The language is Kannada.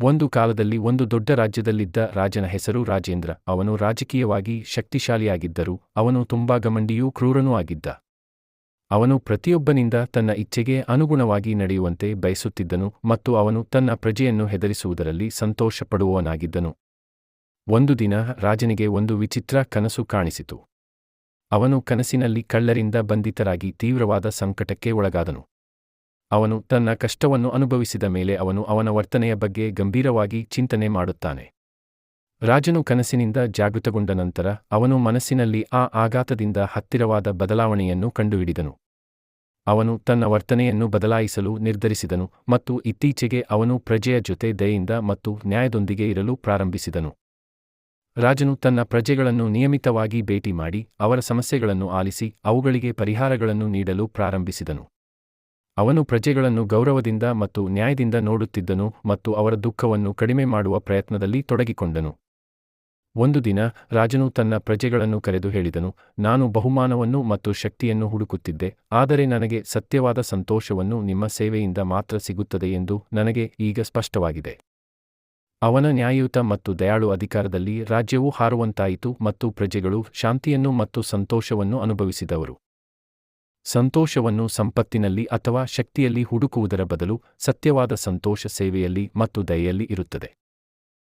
ಒಂದು ಕಾಲದಲ್ಲಿ ಒಂದು ದೊಡ್ಡ ರಾಜ್ಯದಲ್ಲಿದ್ದ ರಾಜನ ಹೆಸರು ರಾಜೇಂದ್ರ. ಅವನು ರಾಜಕೀಯವಾಗಿ ಶಕ್ತಿಶಾಲಿಯಾಗಿದ್ದರೂ, ಅವನು ತುಂಬಾ ಗಮಂಡಿಯೂ ಕ್ರೂರನೂ ಆಗಿದ್ದ. ಅವನು ಪ್ರತಿಯೊಬ್ಬನಿಂದ ತನ್ನ ಇಚ್ಛೆಗೆ ಅನುಗುಣವಾಗಿ ನಡೆಯುವಂತೆ ಬಯಸುತ್ತಿದ್ದನು ಮತ್ತು ಅವನು ತನ್ನ ಪ್ರಜೆಯನ್ನು ಹೆದರಿಸುವುದರಲ್ಲಿ ಸಂತೋಷಪಡುವವನಾಗಿದ್ದನು. ಒಂದು ದಿನ ರಾಜನಿಗೆ ಒಂದು ವಿಚಿತ್ರ ಕನಸು ಕಾಣಿಸಿತು. ಅವನು ಕನಸಿನಲ್ಲಿ ಕಳ್ಳರಿಂದ ಬಂಧಿತರಾಗಿ ತೀವ್ರವಾದ ಸಂಕಟಕ್ಕೆ ಒಳಗಾದನು. ಅವನು ತನ್ನ ಕಷ್ಟವನ್ನು ಅನುಭವಿಸಿದ ಮೇಲೆ ಅವನು ಅವನ ವರ್ತನೆಯ ಬಗ್ಗೆ ಗಂಭೀರವಾಗಿ ಚಿಂತನೆ ಮಾಡುತ್ತಾನೆ. ರಾಜನು ಕನಸಿನಿಂದ ಜಾಗೃತಗೊಂಡ ನಂತರ ಅವನು ಮನಸ್ಸಿನಲ್ಲಿ ಆ ಆಘಾತದಿಂದ ಹತ್ತಿರವಾದ ಬದಲಾವಣೆಯನ್ನು ಕಂಡುಹಿಡಿದನು. ಅವನು ತನ್ನ ವರ್ತನೆಯನ್ನು ಬದಲಾಯಿಸಲು ನಿರ್ಧರಿಸಿದನು ಮತ್ತು ಇತ್ತೀಚೆಗೆ ಅವನು ಪ್ರಜೆಯ ಜೊತೆ ದಯೆಯಿಂದ ಮತ್ತು ನ್ಯಾಯದೊಂದಿಗೆ ಇರಲು ಪ್ರಾರಂಭಿಸಿದನು. ರಾಜನು ತನ್ನ ಪ್ರಜೆಗಳನ್ನು ನಿಯಮಿತವಾಗಿ ಭೇಟಿ ಮಾಡಿ ಅವರ ಸಮಸ್ಯೆಗಳನ್ನು ಆಲಿಸಿ ಅವುಗಳಿಗೆ ಪರಿಹಾರಗಳನ್ನು ನೀಡಲು ಪ್ರಾರಂಭಿಸಿದನು. ಅವನು ಪ್ರಜೆಗಳನ್ನು ಗೌರವದಿಂದ ಮತ್ತು ನ್ಯಾಯದಿಂದ ನೋಡುತ್ತಿದ್ದನು ಮತ್ತು ಅವರ ದುಃಖವನ್ನು ಕಡಿಮೆ ಮಾಡುವ ಪ್ರಯತ್ನದಲ್ಲಿ ತೊಡಗಿಕೊಂಡನು. ಒಂದು ದಿನ ರಾಜನು ತನ್ನ ಪ್ರಜೆಗಳನ್ನು ಕರೆದು ಹೇಳಿದನು, ನಾನು ಬಹುಮಾನವನ್ನು ಮತ್ತು ಶಕ್ತಿಯನ್ನು ಹುಡುಕುತ್ತಿದ್ದೆ, ಆದರೆ ನನಗೆ ಸತ್ಯವಾದ ಸಂತೋಷವನ್ನು ನಿಮ್ಮ ಸೇವೆಯಿಂದ ಮಾತ್ರ ಸಿಗುತ್ತದೆ ಎಂದು ನನಗೆ ಈಗ ಸ್ಪಷ್ಟವಾಗಿದೆ. ಅವನ ನ್ಯಾಯಯುತ ಮತ್ತು ದಯಾಳು ಅಧಿಕಾರದಲ್ಲಿ ರಾಜ್ಯವು ಹಾರುವಂತಾಯಿತು ಮತ್ತು ಪ್ರಜೆಗಳು ಶಾಂತಿಯನ್ನು ಮತ್ತು ಸಂತೋಷವನ್ನು ಅನುಭವಿಸಿದವರು. ಸಂತೋಷವನ್ನು ಸಂಪತ್ತಿನಲ್ಲಿ ಅಥವಾ ಶಕ್ತಿಯಲ್ಲಿ ಹುಡುಕುವುದರ ಬದಲು ಸತ್ಯವಾದ ಸಂತೋಷ ಸೇವೆಯಲ್ಲಿ ಮತ್ತು ದಯೆಯಲ್ಲಿ ಇರುತ್ತದೆ.